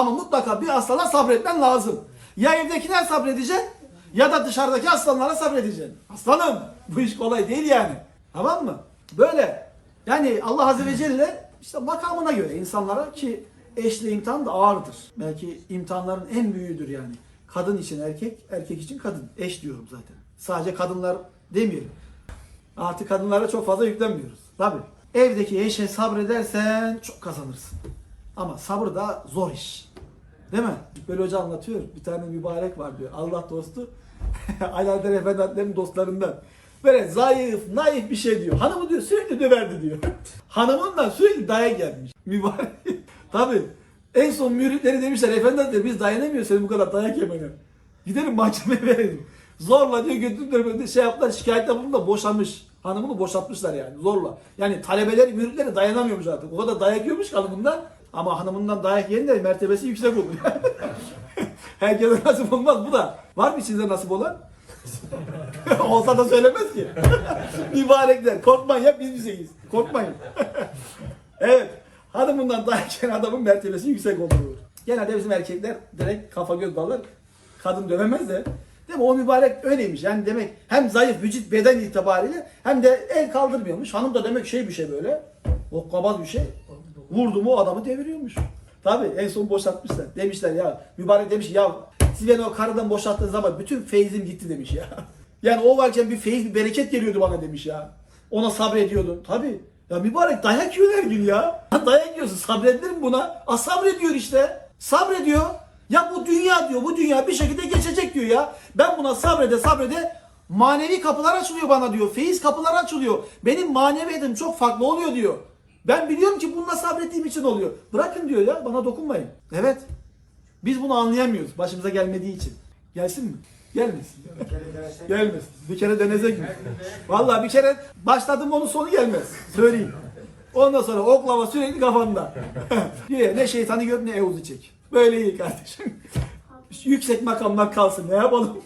Ama mutlaka bir aslana sabretmen lazım. Ya evdekine sabredeceksin ya da dışarıdaki aslanlara sabredeceksin. Aslanım bu iş kolay değil yani. Tamam mı? Böyle. Yani Allah Azze ve Celle işte makamına göre insanlara ki eşle imtihan da ağırdır. Belki imtihanların en büyüğüdür yani. Kadın için erkek, erkek için kadın. Eş diyorum zaten. Sadece kadınlar demeyelim. Artık kadınlara çok fazla yüklenmiyoruz. Tabii. Evdeki eşe sabredersen çok kazanırsın. Ama sabır da zor iş. Değil mi? Böyle hoca anlatıyor. Bir tane mübarek var diyor. Allah dostu. Alaeddin Efendi Hazretleri'nin dostlarından. Böyle zayıf, naif bir şey diyor. Hanımı diyor sürekli döverdi diyor. Hanımından sürekli dayak gelmiş. Mübarek. Tabii. En son müritleri demişler. Efendi Hazretleri biz dayanamıyoruz senin bu kadar dayak yemene. Gidelim mahkemeye verelim. Zorla diyor götürdüler böyle şey yaptılar şikayette bulundu da boşanmış. Hanımını boşaltmışlar yani zorla. Yani talebeleri, müritleri dayanamıyormuş artık. O kadar dayak yiyormuş ki hanımından. Ama hanımından dayak yiyen de mertebesi yüksek olur. Herkese nasip olmaz bu da. Var mı içinizde nasip olan? Olsa da söylemez ki. Mübarekler. Korkmayın ya biz bizeyiz. Korkmayın. evet. Hanımından dayak yiyen adamın mertebesi yüksek olur. Genelde bizim erkekler direkt kafa göz bağlar. Kadın dövemez de. Değil mi? O mübarek öyleymiş. Yani demek hem zayıf vücut beden itibariyle hem de el kaldırmıyormuş. Hanım da demek şey bir şey böyle. Hokkabaz bir şey. Vurdu mu adamı deviriyormuş. Tabii en son boşaltmışlar. Demişler ya mübarek demiş ya siz beni o karıdan boşalttığınız zaman bütün feyzim gitti demiş ya. Yani o varken bir feyiz bir bereket geliyordu bana demiş ya. Ona sabrediyordum. Tabii. Ya mübarek dayak yiyor her gün ya. dayak yiyorsun sabredilir mi buna? A sabrediyor işte. Sabrediyor. Ya bu dünya diyor bu dünya bir şekilde geçecek diyor ya. Ben buna sabrede sabrede manevi kapılar açılıyor bana diyor. Feyiz kapılar açılıyor. Benim maneviyetim çok farklı oluyor diyor. Ben biliyorum ki bununla sabrettiğim için oluyor. Bırakın diyor ya bana dokunmayın. Evet. Biz bunu anlayamıyoruz başımıza gelmediği için. Gelsin mi? Gelmesin. Gelmez. Bir kere denezek mi? Vallahi bir kere başladım onun sonu gelmez. Söyleyeyim. Ondan sonra oklava sürekli kafanda. Diyor ne şeytanı gör ne Euz'u çek. Böyle iyi kardeşim. Yüksek makamlar kalsın ne yapalım?